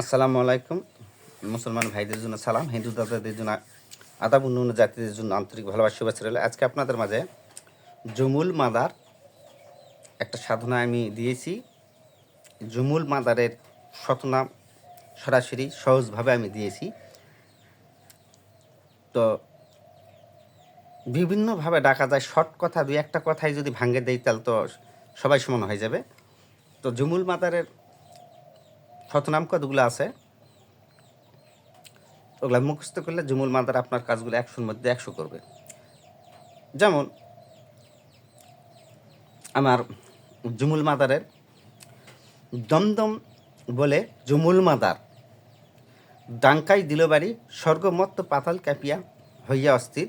আসসালামু আলাইকুম। মুসলমান ভাইদের জন্য সালাম, হিন্দু দাদাদের জন্য, আদাব অন্য জাতিদের জন্য আন্তরিক ভালোবাসা, শুভেচ্ছা রইল। আজকে আপনাদের মাঝে জুমুল মাদার একটা সাধনা আমি দিয়েছি। জুমুল মাদারের শতনাম সরাসরি সহজভাবে আমি দিয়েছি। তো বিভিন্নভাবে ডাকা যায়, শর্ট কথা, দুই একটা কথাই যদি ভাঙে দেয় তাহলে তো সবাই সমান হয়ে যাবে। তো জুমুল মাদারের শতনাম কতগুলো আছে, ওগুলো মুখস্থ করলে জুমুল মাদার আপনার কাজগুলো একশোর মধ্যে একশো করবে। যেমন, আমার জুমুল মাদারের দমদম বলে জুমুল মাদার ডাঙ্কাই দিল বাড়ি স্বর্গমত্ত পাতাল কাঁপিয়া হইয়া অস্থির,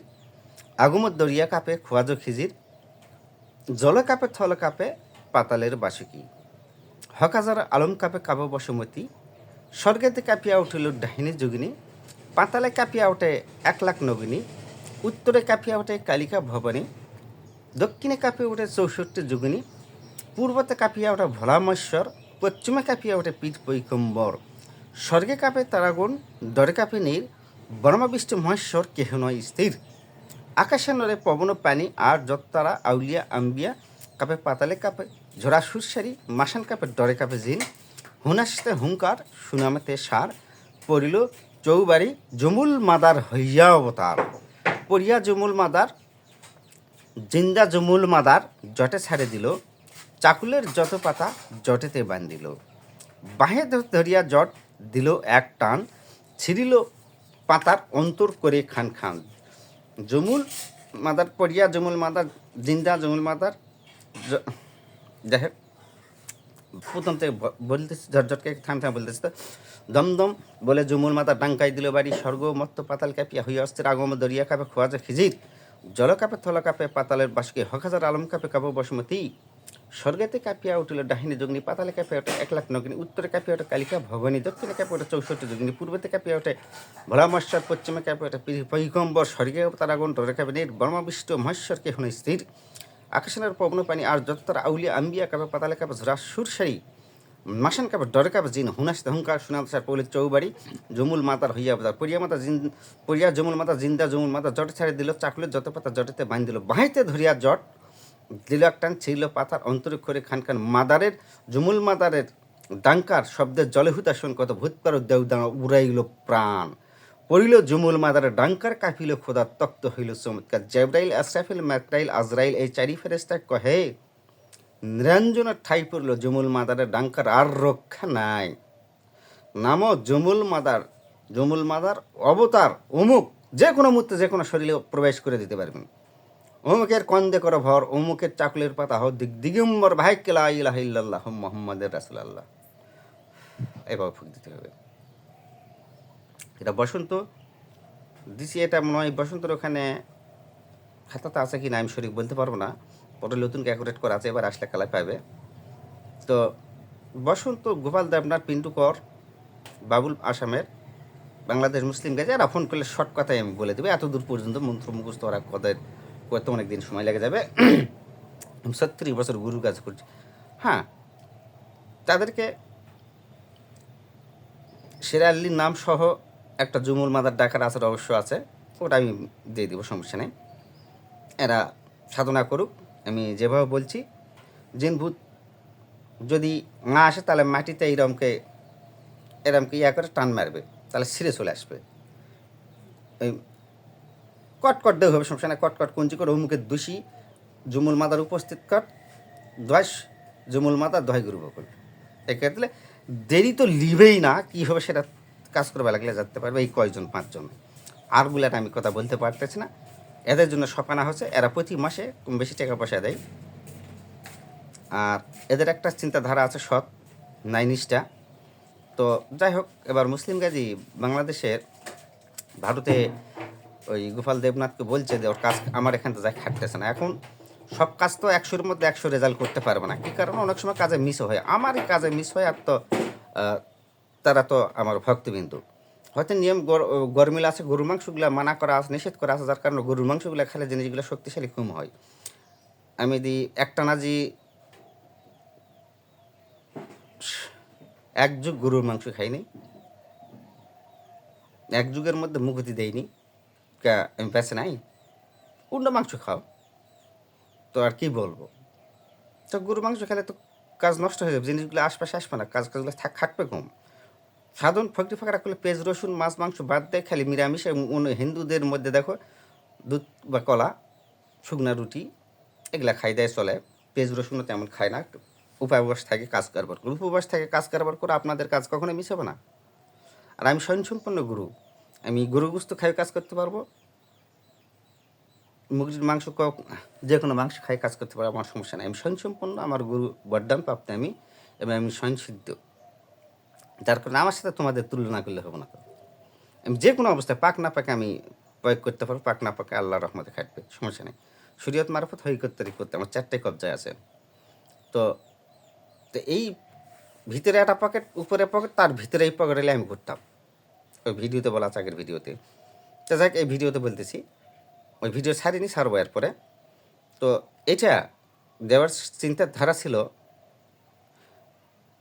আগমত দরিয়া কাপে খোয়াজ খিজির, জল কাপে থল কাপে পাতালের বাসুকি। হকাজার আলম কাপে কাব বসুমতী স্বর্গেতে কাঁপিয়া উঠিল ডাহিনী যোগিনী, পাতালে কাঁপিয়া ওঠে এক লাখ নগিনী, উত্তরে কাঁপিয়া ওঠে কালিকা ভবানী, দক্ষিণে কাঁপিয়ে ওঠে চৌষট্টি যোগিনী, পূর্বতে কাঁপিয়া ওঠে ভোলামশ্বর, পশ্চিমে কাঁপিয়া ওঠে পীঠ পৈকম্বর স্বর্গে কাঁপে তারাগুণ, দরে কাঁপে নীর বর্মাবিষ্ট মহেশ্বর কেহ নয় স্থির। আকাশে নরে পবন পানি আর যত্তারা আউলিয়া আম্বিয়া, কাপে পাতালে কাপে ঝোড়া সুরসারি মাসান কাপে ডরে কাপে জিন হুনাসতে হুঙ্কার, সুনামেতে সার, পড়িল চৌবাড়ি জমুল মাদার হইয়া অবতার। পড়িয়া জমুল মাদার, জিন্দা জমুল মাদার জটে ছাড়ে দিল, চাকুলের যত পাতা জটেতে বান্ধিল। বাহে ধরিয়া জট দিল এক টান, ছিঁড়িল পাতার অন্তর করে খান খান। জমুল মাদার, পড়িয়া জমুল মাদার, জিন্দা জমুল মাদার যাই হোক, প্রথম থেকে বলতেছি, ঝটঝটকে থাম থাম বলতেছি তো। দমদম বলে জমুল মাতা ডাঙ্কাই দিল বাড়ি, স্বর্গ মত্ত পাতাল কাপিয়া হইয়া অস্ত্রের আগম দরিয়া কাপে খোয়াজা খিজির। জল কাপে, থল কাপে, পাতালের বাসকে হকাজার আলম কাপে কাপে বসুমতী। স্বর্গেতে কাপিয়া উঠিল ডাহিনী যোগিনী, পাতালে কাপে ওঠে এক লাখ নগিনী, উত্তরে কাপিয়া ওঠে কালিকা ভবানী দক্ষিণে কাপে ওঠে চৌষট্টি যোগিনী, পূর্বতে কাপিয়া ওঠে ভোলামশ্বর পশ্চিমে কাপে ওঠে পৈগম্বর, স্বর্গে তারাগণ কাপে নীর বর্মাবিষ্ট মহেশ্বরকে হন স্থির। আকাশনের পবন পানি আর যতটা আউলিয়া আম্বিয়া কাপে পাতালে কাপে ঝরা সুরসারি মাসান কাপে ডরে কাপে জিন হুনাস হুঙ্কার সুনাদ সার পৌলিত চৌবাড়ি, জমুল মাতার হইয়া বাজার, পরিয়া মাতা জিন, পরিয়া জমুল মাতা জিন্দা জমুল মাতা জটে ছাড়ে দিল চাকুলের যত পাতা জটেতে বাঁধ দিল, বাহিতে ধরিয়া জট দিল একটান ছিল পাতার অন্তরে করে খান খান মাদারের, জমুল মাদারের ডাঙ্কার শব্দের জলে হুতাশন কত ভূতপার দেউদাঁড়া উড়াইল প্রাণ। পড়িল জুমুল মাদার ডাঙ্কার কাফিল খোদা তক্ত হইল চমৎকার জেব্রাইল, আশরাফিল ম্যাকরাইল আজরাইল এই চারি ফেরেস্তা কহে নিরঞ্জনের ঠাই পড়ল জুমুল মাদারের ডাঙ্কার, আর রক্ষা নাই। নাম জমুল মাদার জমুল মাদার অবতার অমুক যে কোনো মুহূর্তে যে কোনো শরীরে প্রবেশ করে দিতে পারবেন। অমুকের কন্দে করো ভর অমুকের চাকুলের পাতা হো দিগ দিগম্বর, ভাই কেলা ইলাহ মোহাম্মদের রাসুলাল্লাহ। এভাবে ফুক দিতে হবে। এটা বসন্ত। দিছি এটা মনে হয় বসন্তর ওখানে খাতাতে আছে কি না আমি সঠিক বলতে পারব না। পরে নতুন ক্যাকুলেট করা আছে, এবার আসলে কালাই পাবে তো বসন্ত, গোপাল দেবনাথ, পিন্টু কর, বাবুল আসামের বাংলাদেশ মুসলিম গেছে। এরা ফোন করলে শর্ট কথাই আমি বলে দেবো। এত দূর পর্যন্ত মন্ত্র মুখস্থ ওরা কদের করতে অনেক দিন সময় লেগে যাবে। আমি সত্তর বছর গুরু কাজ করছি। হ্যাঁ তাদেরকে সেরা আল্লির নাম সহ একটা জুমুল মাদার ডাকার আসার অবশ্য আছে, ওটা আমি দিয়ে দেবো, সমস্যা নেই। এরা সাধনা করুক, আমি যেভাবে বলছি, জিন ভূত যদি না আসে, তাহলে মাটিতে এইরমকে, এরমকে ইয়া করে টান মারবে, তাহলে সিরে চলে আসবে। এই কটকট দেওয়া হবে, সমস্যা নেই, কটকট কুঞ্চি করে অমুকের দোষী জুমুল মাদার উপস্থিত কর দশ জুমুল মাদার দয় গুরু বকুল এক্ষেত্রে দেরি তো লিবেই না, কী হবে সেটা কাজ করবে লাগলে যেতে পারবে এই কয়জন, পাঁচজন। আর গুলাটা আমি কথা বলতে পারতেছি না। এদের জন্য সপানা হচ্ছে, এরা প্রতি মাসে কম বেশি টাকা পয়সা দেয়। আর এদের একটা চিন্তাধারা আছে সৎ নাইনিসটা তো যাই হোক, এবার মুসলিম গাজী বাংলাদেশের ভারতে ওই গোপাল দেবনাথকে বলছে যে, ওর কাজ আমার এখান থেকে যাই খাটতেছে না। এখন সব কাজ তো একশোর মধ্যে একশো রেজাল্ট করতে পারবে না। কী কারণে? অনেক সময় কাজে মিস হয়। আমারই কাজে মিস হয়, আর তো তারা তো আমার ভক্তবিন্দু। হয়তো নিয়ম গর- গরমিল আছে, গরুর মাংসগুলো মানা করা আছে, নিষেধ করা আছে, যার কারণে গরুর মাংসগুলো খেলে জিনিসগুলো শক্তিশালী কম হয়। আমি দি একটানা জি এক যুগ গরুর মাংস খাইনি। এক যুগের মধ্যে মুখতি দেয়নি আমি বেঁচে নাই। অন্য মাংস খাও। তো আর কি বলব? তো গরু মাংস খেলে তো কাজ নষ্ট হয়ে যাবে, জিনিসগুলো আশপাশে আসবে না, কাজ কাজগুলো থাক থাকবে কম। সাধারণ ফকরি ফাঁকরা করলে পেঁয়াজ, রসুন, মাছ, মাংস বাদ দেয় খালি নিরামিষ এবং অন্য হিন্দুদের মধ্যে দেখো, দুধ বা কলা, শুকনা রুটি, এগুলা খাই দেয় চলে। পেঁয়াজ, রসুনও তেমন খায় না। উপবাস থাকে, কাজ কারবার করে। উপবাস থাকে, কাজ কারবার করে আপনাদের কাজ কখনো মিস হবে না। আর আমি স্বয়ংসম্পন্ন গুরু। আমি গরু গুস্ত খাই, কাজ করতে পারব। মুরগির মাংস যে কোনো মাংস খাই, কাজ করতে পারব, আমার সমস্যা নেই। আমি স্বয়ংসম্পন্ন, আমার গুরু বরদান প্রাপ্ত আমি, এবং আমি স্বয়ংসিদ্ধ। যার কারণে আমার সাথে তোমাদের তুলনা করলে হবে না আমি যে কোনো অবস্থায় পাক না পাকে আমি প্রয়োগ করতে পারব, পাক না পাকে আল্লাহ রহমতে খাটবে, সমস্যা নেই। শরীয়ত মারফত হই করতে করতে আমার চারটে কবজায় আছে। তো তো এই ভিতরে একটা পকেট, উপরে পকেট, তার ভিতরে এই পকেট এলে আমি ঘুরতাম। ওই ভিডিওতে বলা আছে আগের ভিডিওতে। তো যাক এই ভিডিওতে বলতেছি, ওই ভিডিও ছাড়িনি, ছাড়বো এরপরে। তো এটা দেওয়ার চিন্তার ধারা ছিল,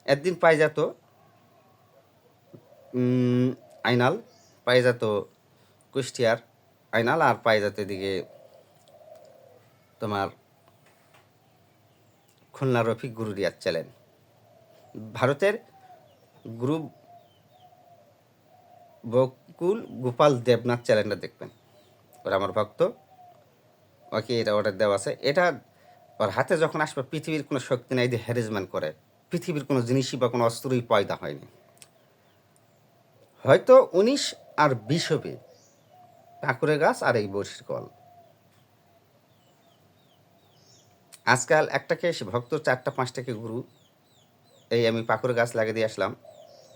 একদিন পাই যেত আইনাল পাই যেত কুষ্টিয়ার আইনাল আর পাই যেত এদিকে তোমার খুলনা রফিক গুরুরিয়ার চ্যানেল ভারতের গুরু বকুল গোপাল দেবনাথ চ্যানেলটা দেখবেন। ওরা আমার ভক্ত। ওকে এটা অর্ডার দেওয়া আছে। এটা ওর হাতে যখন আসবে, পৃথিবীর কোনো শক্তি নাই যে হ্যারেসমেন্ট করে। পৃথিবীর কোনো জিনিসই বা কোনো অস্ত্রই পয়দা হয়নি। হয়তো উনিশ আর বিশ হবে। ঠাকুরের গাছ আর এই বর্ষির কল। আজকাল একটাকে এসে ভক্ত চারটা, পাঁচটাকে গুরু। এই আমি পাকুর গাছ লাগিয়ে দিয়ে আসলাম।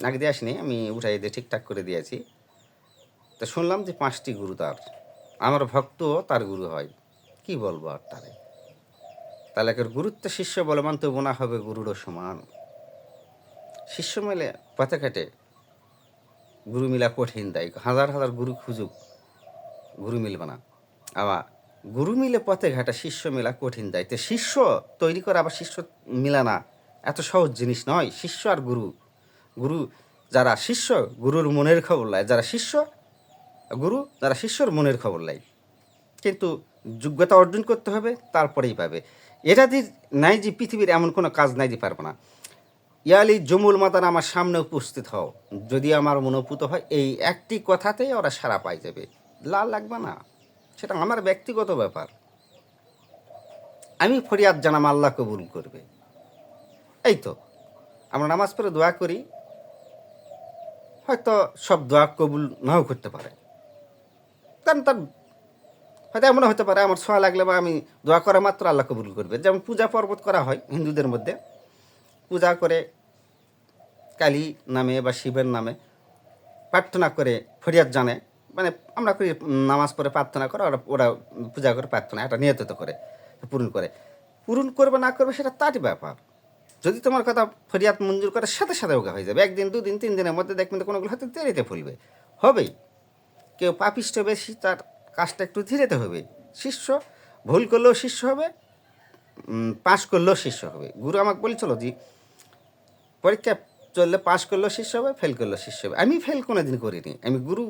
লাগিয়ে দিয়ে আসিনি, আমি উঠাই দিয়ে ঠিকঠাক করে দিয়েছি তো শুনলাম যে পাঁচটি গুরু তার। আমার ভক্ত তার গুরু হয়। কি বলব আর তারে? তাহলে একের গুরুত্ব শিষ্য বলবান তো বোনা হবে গুরুরও সমান। শিষ্য মেলে পথে কাটে। গুরু মিলা কঠিন দেয় হাজার হাজার গুরু খুঁজুক গুরু মিলবে না আবার গুরু মিলে পথে ঘাটা শিষ্য মেলা কঠিন দেয় তো শিষ্য তৈরি করা আবার শিষ্য মিলা না, এত সহজ জিনিস নয়। শিষ্য আর গুরু গুরু যারা শিষ্য, গুরুর মনের খবর লয় যারা শিষ্য, গুরু যারা শিষ্যর মনের খবর লাই। কিন্তু যোগ্যতা অর্জন করতে হবে, তারপরেই পাবে। এটা দিয়ে নাই যে পৃথিবীর এমন কোনো কাজ নাই যে পারব না। ইয়ালি জমুল মাতান আমার সামনে উপস্থিত হও। যদি আমার মনোভূত হয়, এই একটি কথাতেই ওরা সারা পাই যাবে। লাল লাগবে না। সেটা আমার ব্যক্তিগত ব্যাপার। আমি ফরিয়াদ জানাম আল্লাহ কবুল করবে। এই তো, আমরা নামাজ পড়ে দোয়া করি। হয়তো সব দোয়া কবুল নাও করতে পারে। কারণ তার হয়তো এমন হতে পারে, আমার ছোঁয়া লাগলে বা আমি দোয়া করা মাত্র আল্লাহ কবুল করবে। যেমন পূজা পর্বত করা হয় হিন্দুদের মধ্যে। পূজা করে কালী নামে বা শিবের নামে প্রার্থনা করে ফরিয়াদ জানে। মানে আমরা করি, নামাজ পড়ে প্রার্থনা করে ওরা ওরা পূজা করে প্রার্থনা, এটা নিয়ত করে, পূরণ করে। পূরণ করবে, না করবে, সেটা তারই ব্যাপার। যদি তোমার কথা ফরিয়াদ মঞ্জুর করে, সাথে সাথে ওকে হয়ে যাবে। একদিন, দুদিন, তিন দিনের মধ্যে দেখবেন তো কোনোগুলো হয়তো দেরিতে ফুলবে। হবেই কেউ পাপিষ্ট বেশি, তার কাজটা একটু ধীরেতে হবে। শিষ্য, ভুল করলেও শিষ্য হবে পাস করলেও শিষ্য হবে। গুরু আমাকে বলেছিল যে পরীক্ষা চললে পাশ করলেও শিষ্য হবে ফেল করলেও শিষ্য হবে। আমি ফেল কোনো দিন করিনি। আমি গুরু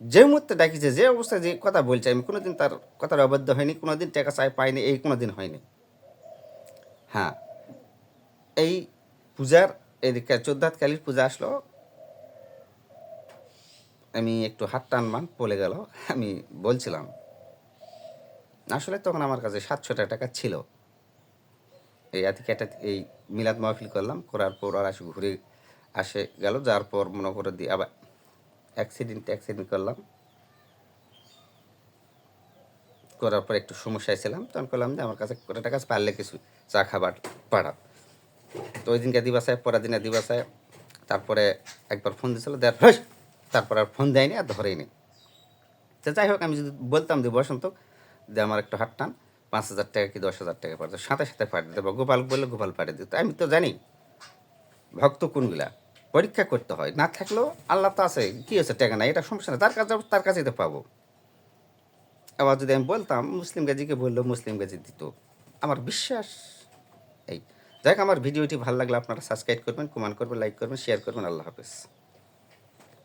যে মুহূর্তে ডাকিছে, যে অবস্থায় যে কথা বলছে, আমি কোনোদিন তার কথার অবাধ্য হয়নি, কোনোদিন টাকা চাই পাইনি, এই কোনো দিন হয়নি। হ্যাঁ এই পূজার, এদিকে চোদ্দাত কালীর পূজা আসলো। আমি একটু হাত টানমান পড়ে গেল। আমি বলছিলাম, আসলে তখন আমার কাছে সাতশো টাকা ছিল। এই আজকে একটা এই মিলাদ মাহফিল করলাম, করার পর আর আসে ঘুরে আসে গেল যার পর মনে করে দিয়ে আবার অ্যাক্সিডেন্ট অ্যাক্সিডেন্ট করলাম। করার পর একটু সমস্যায় ছিলাম, তখন করলাম যে আমার কাছে করে টাকা পারলে কিছু চা খাবার পাড়াও তো ওই দিনকে দিবাসায়, পরের দিনে দিবাসায়, তারপরে একবার ফোন দিয়েছিল দেওয়ার পর তারপর আর ফোন দেয়নি আর ধরেইনি। তো যাই হোক, আমি যদি বলতাম যে বসন্ত, যে আমার একটু হাত টান। পাঁচ হাজার টাকা কি দশ হাজার টাকা পাঠাতো? সাথে সাথে পাঠিয়ে দেবো গোপাল বললে, গোপাল পাঠিয়ে দিত। আমি তো জানি ভক্ত কোনগুলা। পরীক্ষা করতে হয়। না থাকলেও আল্লাহ তো আছে। কী হচ্ছে টাকা নাই। এটা সমস্যা না তার কাছে তার কাছেই তো পাবো। আবার যদি আমি বলতাম, মুসলিম গাজীকে বলল, মুসলিম গাজী দিত। আমার বিশ্বাস এই। যাই আমার ভিডিওটি ভালো লাগলে আপনারা সাবস্ক্রাইব করবেন কমেন্ট করবেন লাইক করবেন শেয়ার করবেন। আল্লাহ হাফেজ।